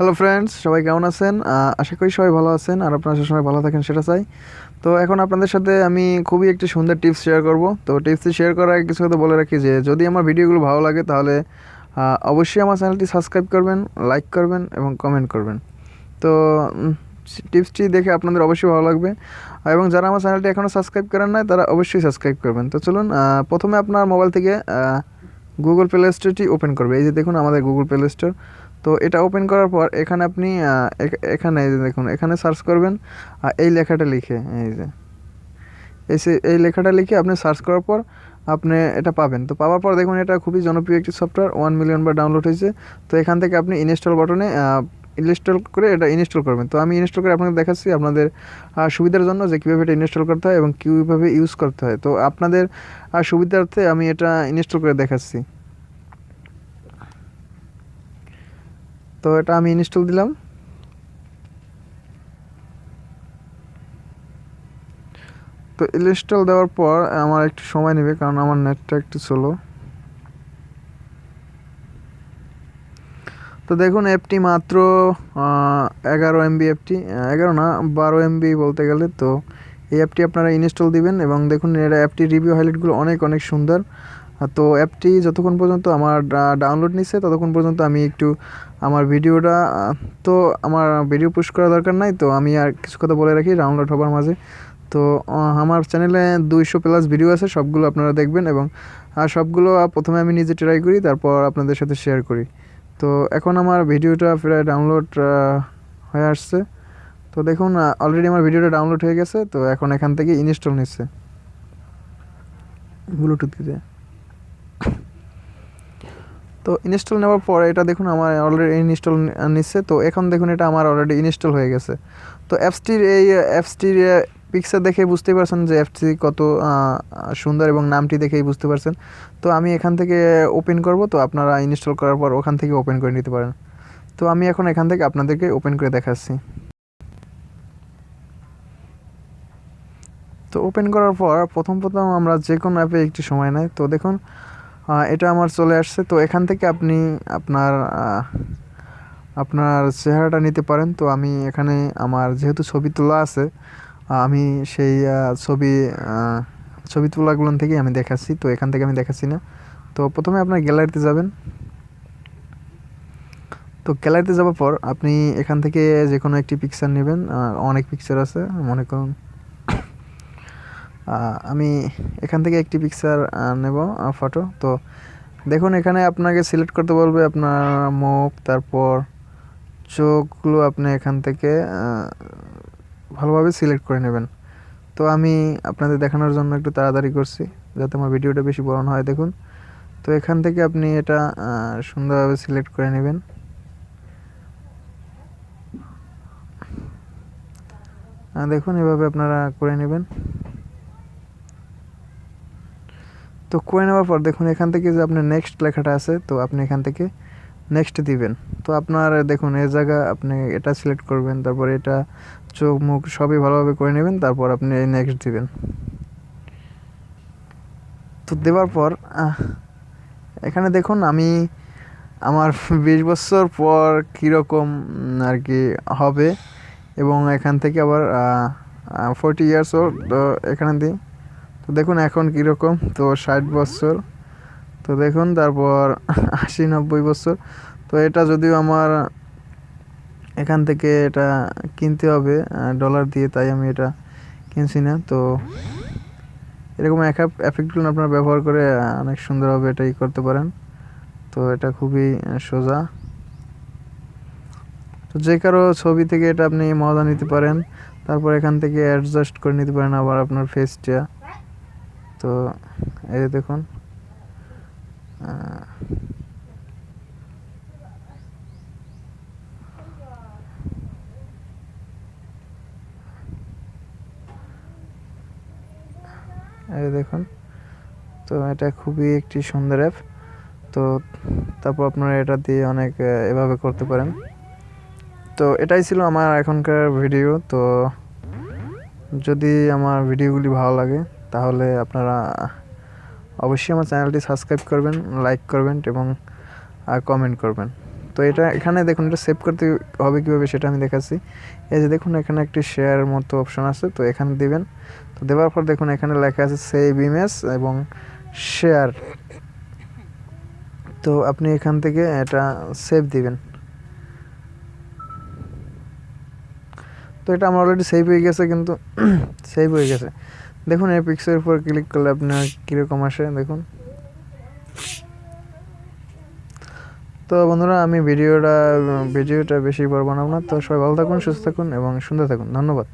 Hello friends সবাই কেমন আছেন? আশা করি সবাই ভালো আছেন, আর আপনারা সবসময় ভালো থাকেন, সেটা চাই। তো এখন আপনাদের সাথে আমি খুবই একটি সুন্দর টিপস শেয়ার করব। তো টিপসটি শেয়ার করার আগে কিছু কথা বলে রাখি যে, যদি আমার ভিডিওগুলো ভালো লাগে, তাহলে অবশ্যই আমার চ্যানেলটি সাবস্ক্রাইব করবেন লাইক করবেন এবং কমেন্ট করবেন। তো টিপসটি দেখে আপনাদের অবশ্যই ভালো লাগবে। এবং যারা আমার চ্যানেলটি এখনও সাবস্ক্রাইব করেন নাই, তারা অবশ্যই সাবস্ক্রাইব করবেন। তো চলুন প্রথমে আপনার মোবাইল থেকে গুগল প্লে স্টোরটি ওপেন করবে। এই যে দেখুন আমাদের গুগল প্লে স্টোর তো এটা ওপেন করার পর এখানে আপনি এখানে এই যে দেখুন, এখানে সার্চ করবেন, আর এই লেখাটা লিখে, এই যে। এই এই লেখাটা লিখে আপনি সার্চ করার পর আপনি এটা পাবেন। তো পাওয়ার পর দেখুন, এটা খুবই জনপ্রিয় একটি সফটওয়্যার ওয়ান মিলিয়ন বার ডাউনলোড হয়েছে। তো এখান থেকে আপনি ইনস্টল বাটনে ইনস্টল করে এটা ইনস্টল করবেন। তো আমি ইনস্টল করে আপনাকে দেখাচ্ছি আপনাদের সুবিধার জন্য যে কীভাবে এটা ইনস্টল করতে হয় এবং কীভাবে ইউজ করতে হয়। তো আপনাদের সুবিধার্থে আমি এটা ইনস্টল করে দেখাচ্ছি। তো এটা আমি ইনস্টল দিলাম। তো ইনস্টল দেওয়ার পর আমার একটু সময় নেবে, কারণ আমার নেটটা একটু স্লো তো দেখুন অ্যাপটি মাত্র এগারো এমবি অ্যাপটি এগারো না, বারো এমবি বলতে গেলে। তো এই অ্যাপটি আপনারা ইনস্টল দিবেন এবং দেখুন, এর অ্যাপটির রিভিউ হাইলাইটগুলো অনেক অনেক সুন্দর। তো অ্যাপটি যতক্ষণ পর্যন্ত আমার ডাউনলোড নিচ্ছে ততক্ষণ পর্যন্ত আমি একটু আমার ভিডিওটা তো আমার ভিডিও পুশ করা দরকার নাই, তো আমি আর কিছু কথা বলে রাখি ডাউনলোড হবার মাঝে। তো আমার চ্যানেলে দুইশো প্লাস ভিডিও আছে, সবগুলো আপনারা দেখবেন এবং সবগুলো প্রথমে আমি নিজে ট্রাই করি, তারপর আপনাদের সাথে শেয়ার করি। তো এখন আমার ভিডিওটা প্রায় ডাউনলোড হয়ে আসছে। তো দেখুন অলরেডি আমার ভিডিওটা ডাউনলোড হয়ে গেছে, তো এখন এখান থেকে ইনস্টল নিচ্ছে ব্লুটুথ দিয়ে। তো ইনস্টল নেওয়ার পর এটা দেখুন আমার অলরেডি ইনস্টল নিচ্ছে তো এখন দেখুন এটা আমার অলরেডি ইনস্টল হয়ে গেছে। তো অ্যাপসটির এই অ্যাপসটির পিকচার দেখে বুঝতে পারছেন যে অ্যাপসটি কত সুন্দর এবং নামটি দেখেই বুঝতে পারছেন। তো আমি এখান থেকে ওপেন করব, তো আপনারা ইনস্টল করার পর ওখান থেকে ওপেন করে নিতে পারেন। তো আমি এখন এখান থেকে আপনাদেরকে ওপেন করে দেখাচ্ছি। তো ওপেন করার পর প্রথম প্রথম আমরা যে কোনো অ্যাপে একটু সময় নেয় তো দেখুন এটা আমার চলে আসছে। তো এখান থেকে আপনি আপনার আপনার চেহারাটা নিতে পারেন। তো আমি এখানে আমার যেহেতু ছবি তোলা আছে আমি সেই ছবি ছবি তোলাগুলো থেকেই আমি দেখাচ্ছি। তো এখান থেকে আমি দেখাচ্ছি না। তো প্রথমে আপনার গ্যালারিতে যাবেন। তো গ্যালারিতে যাওয়ার পর আপনি এখান থেকে যে কোনো একটি পিকচার নেবেন। অনেক পিকচার আছে। মনে করুন আমি এখান থেকে একটি পিকচার নেব ফটো তো দেখুন, এখানে আপনাকে সিলেক্ট করতে বলবে আপনার মুখ, তারপর চোখগুলো আপনি এখান থেকে ভালোভাবে সিলেক্ট করে নেবেন। তো আমি আপনাদের দেখানোর জন্য একটু তাড়াতাড়ি করছি, যাতে আমার ভিডিওটা বেশি বড় হয়, দেখুন। তো এখান থেকে আপনি এটা সুন্দরভাবে সিলেক্ট করে নেবেন। দেখুন, এভাবে আপনারা করে নেবেন। তো করে নেওয়ার পর দেখুন, এখান থেকে যে আপনার নেক্সট লেখাটা আছে, তো আপনি এখান থেকে নেক্সট দিবেন। তো আপনার, দেখুন, এ জায়গা আপনি এটা সিলেক্ট করবেন, তারপর এটা চোখ, মুখ সবই ভালোভাবে করে নেবেন, তারপর আপনি এই নেক্সট দিবেন। তো দেওয়ার পর এখানে দেখুন, আমি আমার বিশ বছর পর কীরকম আর কি হবে, এবং এখান থেকে আবার ফোরটি ইয়ার্স ওল্ড এখানে দিই। তো দেখুন এখন কীরকম, তো ষাট বছর। তো দেখুন তারপর আশি নব্বই বছর। তো এটা যদিও আমার এখান থেকে এটা কিনতে হবে ডলার দিয়ে তাই আমি এটা কিনছি না। তো এরকম এক এফেক্টগুলো আপনারা ব্যবহার করে অনেক সুন্দরভাবে এটাই করতে পারেন। তো এটা খুবই সোজা। তো যে কারও ছবি থেকে এটা আপনি মজা নিতে পারেন, তারপর এখান থেকে অ্যাডজাস্ট করে নিতে পারেন আবার আপনার ফেসটা তো এই দেখুন এই দেখুন, তো এটা খুবই একটি সুন্দর অ্যাপ তো তারপর আপনারা এটা দিয়ে অনেক এভাবে করতে পারেন। তো এটাই ছিল আমার এখনকার ভিডিও তো যদি আমার ভিডিওগুলি ভালো লাগে তাহলে আপনারা অবশ্যই আমার চ্যানেলটি সাবস্ক্রাইব করবেন, লাইক করবেন এবং কমেন্ট করবেন। তো এটা এখানে দেখুন, এটা সেভ করতে হবে কীভাবে সেটা আমি দেখাচ্ছি। এই যে দেখুন, এখানে একটি শেয়ার মতো অপশন আছে, তো এখানে দিবেন। তো দেওয়ার পর দেখুন, এখানে লেখা আছে সেভ ইমেজ এবং শেয়ার তো আপনি এখান থেকে এটা সেভ দিবেন। তো এটা আমার অলরেডি সেভ হয়ে গেছে, কিন্তু সেভ হয়ে গেছে। দেখুন, এই পিক্সের উপর ক্লিক করলে আপনার কীরকম আসে, দেখুন। তো বন্ধুরা, আমি ভিডিওটা ভিডিওটা বেশি বড় বানাবো না। তো সবাই ভালো থাকুন, সুস্থ থাকুন এবং সুন্দর থাকুন। ধন্যবাদ।